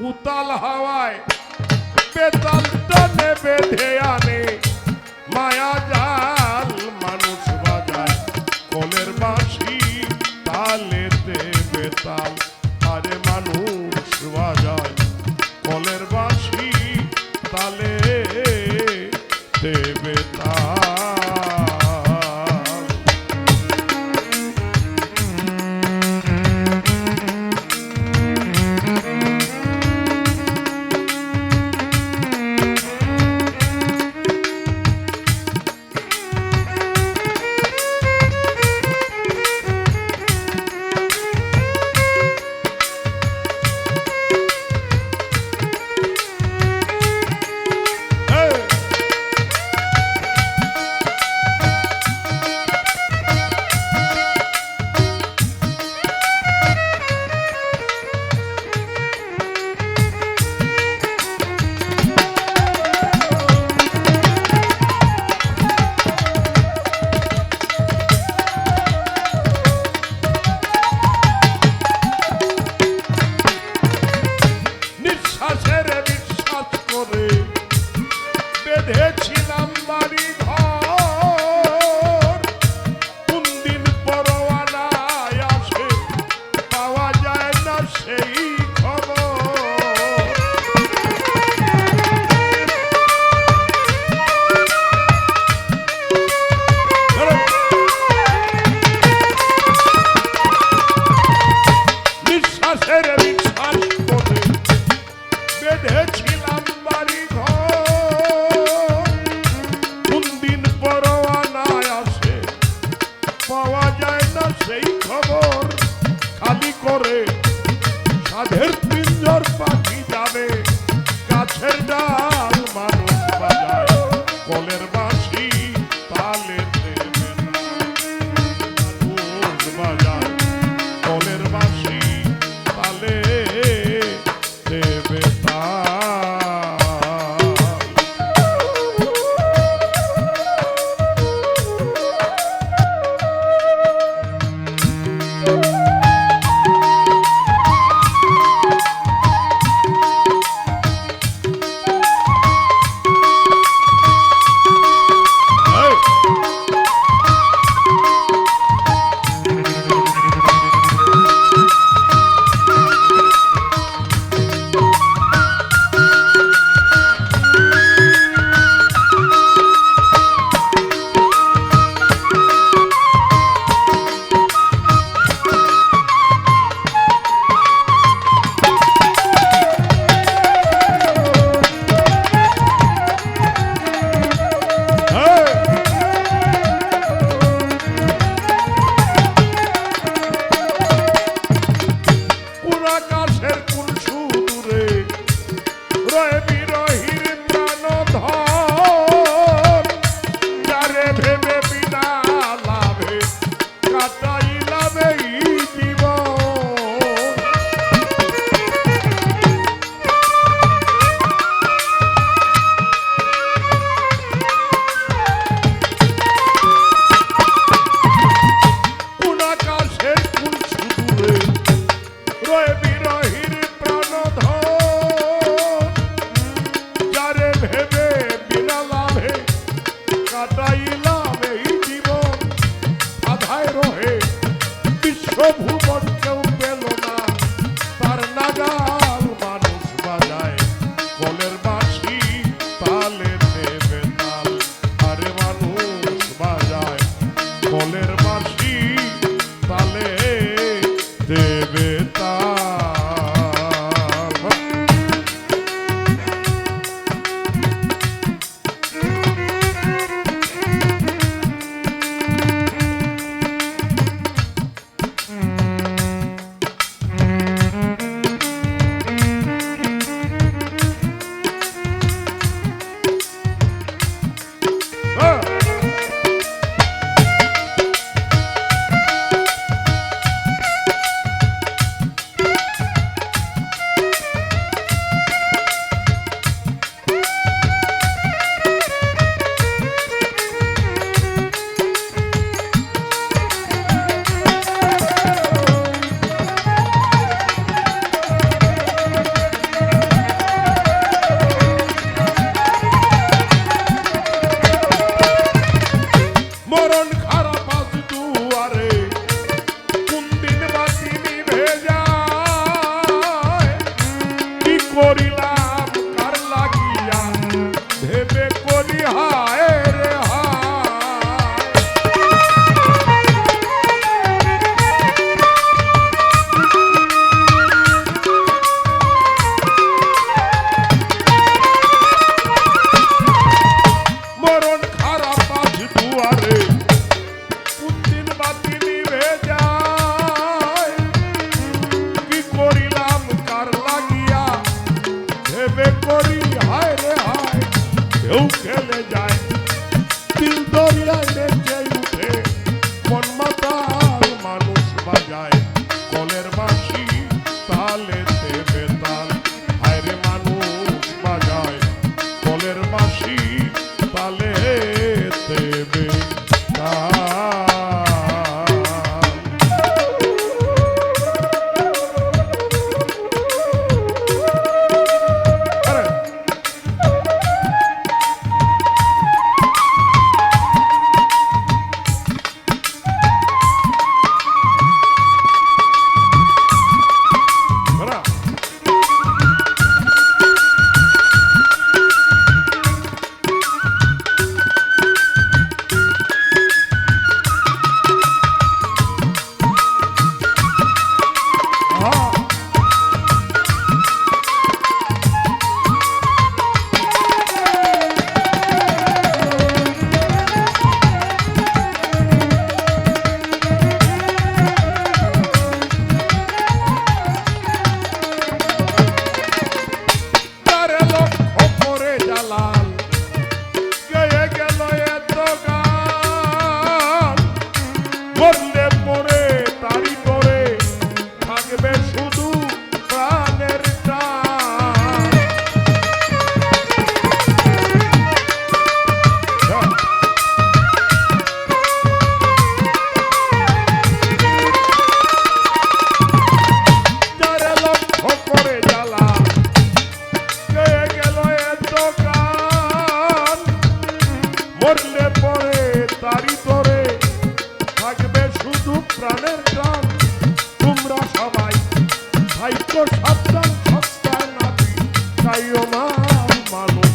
উতাল হাওয়ায় বেতাল টানে বেঁধে আনে। মায়া জাল মানুষ বাজায়, কলের বাঁশি তালেতে বেতাল। আরে মানুষ বাজায়, কলের বাঁশি তালে বেতাল। আসের o que ele. হারাইও না মানো